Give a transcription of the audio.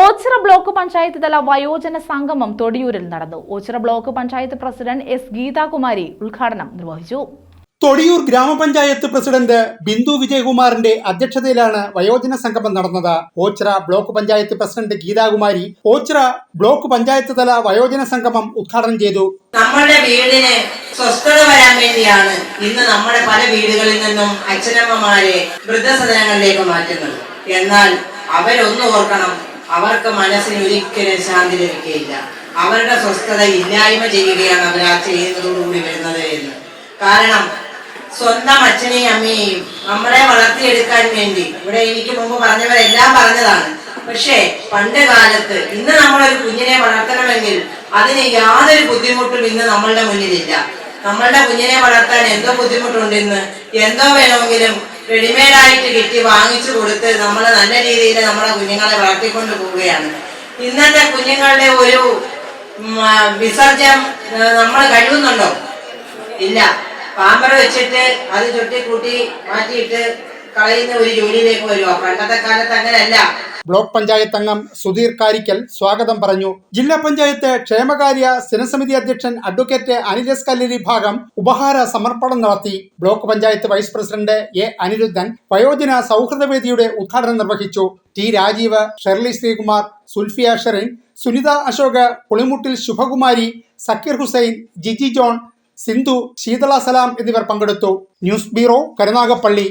Ochira block panchayat തല വയോജന സംഗമം തൊടിയൂരിൽ നടന്നു. Ochira block panchayat president S Geethakumari ഉദ്ഘാടനം നിർവഹിച്ചു. തൊടിയൂർ ഗ്രാമപഞ്ചായത്ത് പ്രസിഡന്റ് ബിന്ദു വിജയകുമാറിന്റെ അധ്യക്ഷതയിലാണ് വയോജന സംഗമം നടന്നത്. Ochira block panchayat president Geethakumari Ochira block panchayat തല വയോജന സംഗമം ഉദ്ഘാടനം ചെയ്തു. നമ്മുടെ വീടിന് സ്വസ്ഥത വരാൻ വേണ്ടിയാണ് ഇന്ന് നമ്മുടെ പല വീടുകളിൽ നിന്നും അച്ഛനമ്മമാരെ വൃദ്ധസദനങ്ങളിലേക്ക് മാറ്റുന്നത്. എന്നാൽ അവരൊന്നും ഓർക്കണം അവർക്ക് മനസ്സിന് ഒരിക്കലും ശാന്തി ലഭിക്കുകയില്ല. അവരുടെ സ്വസ്ഥത ഇല്ലായ്മ ചെയ്യുകയാണ് അവർ ആ ചെയ്യുന്നതോടുകൂടി വരുന്നത് എന്ന്. കാരണം സ്വന്തം അച്ഛനെയും അമ്മയെയും നമ്മളെ വളർത്തിയെടുക്കാൻ വേണ്ടി ഇവിടെ എനിക്ക് മുമ്പ് പറഞ്ഞവരെല്ലാം പറഞ്ഞതാണ്. പക്ഷേ പണ്ട് കാലത്ത് ഇന്ന് നമ്മളൊരു കുഞ്ഞിനെ വളർത്തണമെങ്കിൽ അതിന് യാതൊരു ബുദ്ധിമുട്ടും ഇന്ന് നമ്മളുടെ മുന്നിലില്ല. നമ്മളുടെ കുഞ്ഞിനെ വളർത്താൻ എന്തോ ബുദ്ധിമുട്ടുണ്ട് ഇന്ന്. എന്തോ വേണമെങ്കിലും റെഡിമെയ്ഡ് ആയിട്ട് കിട്ടി വാങ്ങിച്ചു കൊടുത്ത് നമ്മൾ നല്ല രീതിയിൽ നമ്മളെ കുഞ്ഞുങ്ങളെ വളർത്തിക്കൊണ്ട് പോവുകയാണ്. ഇന്നത്തെ കുഞ്ഞുങ്ങളുടെ ഒരു വിസർജ്യം നമ്മൾ കഴിവുന്നുണ്ടോ ഇല്ല. പാമ്പറ വെച്ചിട്ട് അത് ചുട്ടി കൂട്ടി മാറ്റിയിട്ട് കളയുന്ന ഒരു ജോലിയിലേക്ക് വരുമോ പണ്ടത്തെ കാലത്ത് അങ്ങനെയല്ല. ബ്ലോക്ക് പഞ്ചായത്ത് അംഗം സുധീർ കാരിക്കൽ സ്വാഗതം പറഞ്ഞു. ജില്ലാ പഞ്ചായത്ത് ക്ഷേമകാര്യ സ്ഥിരസമിതി അധ്യക്ഷൻ അഡ്വക്കേറ്റ് അനിൽ എസ് കല്ലേരി ഭാഗം ഉപഹാര സമർപ്പണം നടത്തി. Block panchayat vice president A Aniruddhan വയോജന സൗഹൃദവേദിയുടെ ഉദ്ഘാടനം നിർവഹിച്ചു. T Rajeev Shirley Sreekumar Sulfiya Sherin Sunitha Ashok Pulimuttil Subhakumari Zakir Hussain Jiji John Sindhu Sheethala Salam എന്നിവർ പങ്കെടുത്തു. News bureau Karunagappally.